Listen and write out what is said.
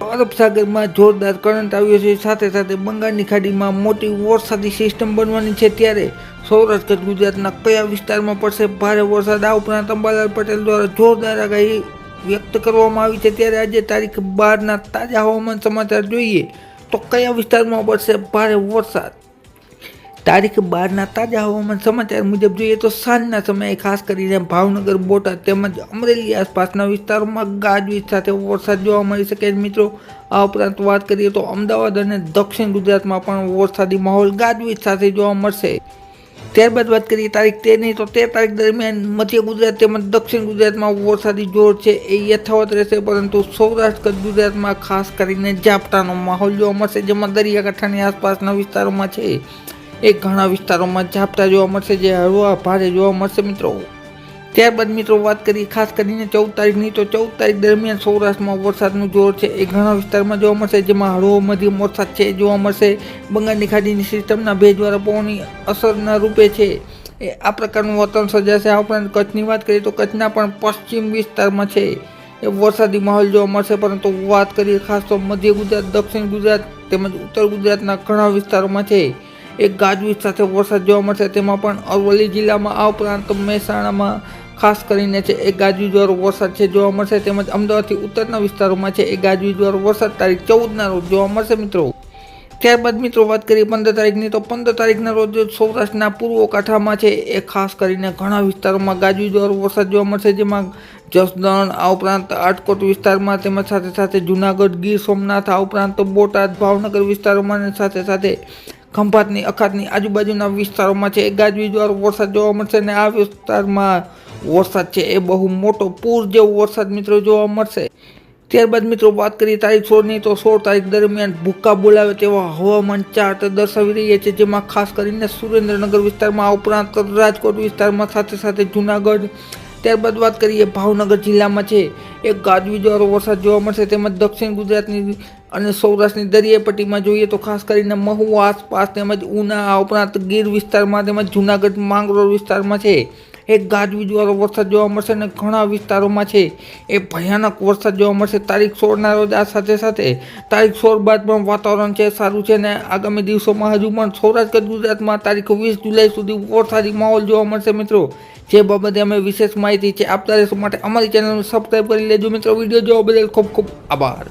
અરબ સાગરમાં જોરદાર કરંટ આવ્યો છે. સાથે સાથે બંગાળની ખાડીમાં મોટી વરસાદી સિસ્ટમ બનવાની છે. ત્યારે સૌરાષ્ટ્ર ગુજરાતના કયા વિસ્તારમાં પડશે ભારે વરસાદ? આ ઉપરાંત અંબાલાલ પટેલ દ્વારા જોરદાર આગાહી વ્યક્ત કરવામાં આવી છે. ત્યારે આજે તારીખ બારના તાજા હવામાન સમાચાર જોઈએ તો કયા વિસ્તારમાં પડશે ભારે વરસાદ? તારીખ બારના તાજા હવામાન સમાચાર મુજબ જોઈએ તો સાંજના સમયે ખાસ કરીને ભાવનગર, બોટાદ તેમજ અમરેલી આસપાસના વિસ્તારોમાં ગાજવીજ સાથે વરસાદ જોવા મળી શકે મિત્રો, આ ઉપરાંત વાત કરીએ તો અમદાવાદ અને દક્ષિણ ગુજરાતમાં પણ વરસાદી માહોલ ગાજવીજ સાથે જોવા મળશે. ત્યારબાદ વાત કરીએ તારીખ તેરની, તો તેર તારીખ દરમિયાન મધ્ય ગુજરાત તેમજ દક્ષિણ ગુજરાતમાં વરસાદી જોર છે એ યથાવત રહેશે, પરંતુ સૌરાષ્ટ્ર કચ્છ ગુજરાતમાં ખાસ કરીને ઝાપટાનો માહોલ જોવા મળશે, જેમાં દરિયાકાંઠાની આસપાસના વિસ્તારોમાં છે. એ ઘણા વિસ્તારોમાં ઝાપટા જોવા મળશે, જે હળવા ભારે જોવા મળશે મિત્રો. ત્યારબાદ મિત્રો વાત કરીએ ખાસ કરીને ચૌદ તારીખની, તો ચૌદ તારીખ દરમિયાન સૌરાષ્ટ્રમાં વરસાદનું જોર છે. એ ઘણા વિસ્તારમાં જોવા મળશે, જેમાં હળવો મધ્યમ વરસાદ છે, જોવા મળશે. બંગાળની ખાડીની સિસ્ટમના ભેજવાળા પવનની અસરના રૂપે છે. એ આ પ્રકારનું વતન સર્જાશે. આ ઉપરાંત કચ્છની વાત કરીએ તો કચ્છના પણ પશ્ચિમ વિસ્તારમાં છે. એ વરસાદી માહોલ જોવા મળશે, પરંતુ વાત કરીએ ખાસ તો મધ્ય ગુજરાત, દક્ષિણ ગુજરાત તેમજ ઉત્તર ગુજરાતના ઘણા વિસ્તારોમાં છે. એક ગાજવીજ સાથે વરસાદ જોવા મળશે. તેમાં પણ અરવલ્લી જિલ્લામાં આ ઉપરાંત મહેસાણામાં ખાસ કરીને છે એ ગાજવીજવાળો વરસાદ છે જોવા મળશે. તેમજ અમદાવાદથી ઉત્તરના વિસ્તારોમાં છે એ ગાજવીજવાળો વરસાદ. તારીખ ચૌદના રોજ જોવા મળશે મિત્રો. ત્યારબાદ મિત્રો વાત કરીએ પંદર તારીખની, તો પંદર તારીખના રોજ સૌરાષ્ટ્રના પૂર્વ કાંઠામાં છે, એ ખાસ કરીને ઘણા વિસ્તારોમાં ગાજવીજવાળો વરસાદ જોવા મળશે. જેમાં જસદણ, આ ઉપરાંત આટકોટ વિસ્તારમાં, તેમજ સાથે સાથે જુનાગઢ, ગીર સોમનાથ, આ ઉપરાંત બોટાદ, ભાવનગર વિસ્તારોમાં સાથે સાથે ખંભાતની અખાતની આજુબાજુના વિસ્તારોમાં છે. એ ગાજવીજવાળો વરસાદ જોવા મળશે અને આ વિસ્તારમાં વરસાદ છે. એ બહુ મોટો પૂર જેવો વરસાદ મિત્રો જોવા મળશે. ત્યારબાદ મિત્રો વાત કરીએ તારીખ સોળની, તો સોળ તારીખ દરમિયાન ભૂક્કા બોલાવે તેવા હવામાન ચાર્ટ દર્શાવી રહ્યા છે, જેમાં ખાસ કરીને સુરેન્દ્રનગર વિસ્તારમાં ઉપરાંત રાજકોટ વિસ્તારમાં સાથે સાથે જુનાગઢ ત્યારબાદ વાત કરીએ, ભાવનગર જિલ્લામાં છે. એક ગાજવીજવાળો વરસાદ જોવા મળશે, તેમજ દક્ષિણ ગુજરાતની અને સૌરાષ્ટ્રની દરિયાપટ્ટીમાં જોઈએ તો ખાસ કરીને મહુ આસપાસ તેમજ ઉના ઉપરાંત ગીર વિસ્તારમાં તેમજ જુનાગઢ માંગરોળ વિસ્તારમાં છે. એક ગાજવીજવાળો વરસાદ જોવા મળશે અને ઘણા વિસ્તારોમાં છે. એ ભયાનક વરસાદ જોવા મળશે. તારીખ સોળના રોજ આ સાથે સાથે તારીખ સોળ બાદ પણ વાતાવરણ છે, સારું છે અને આગામી દિવસોમાં હજુ પણ સૌરાષ્ટ્ર ગુજરાતમાં તારીખ વીસ જુલાઈ સુધી વરસાદી માહોલ જોવા મળશે મિત્રો. જે બાબતે અમે વિશેષ માહિતી છે આપતા રહેશો માટે અમારી ચેનલને સબસ્ક્રાઈબ કરી લેજો. મિત્રો, વીડિયો જોવા બદલ ખૂબ ખૂબ આભાર.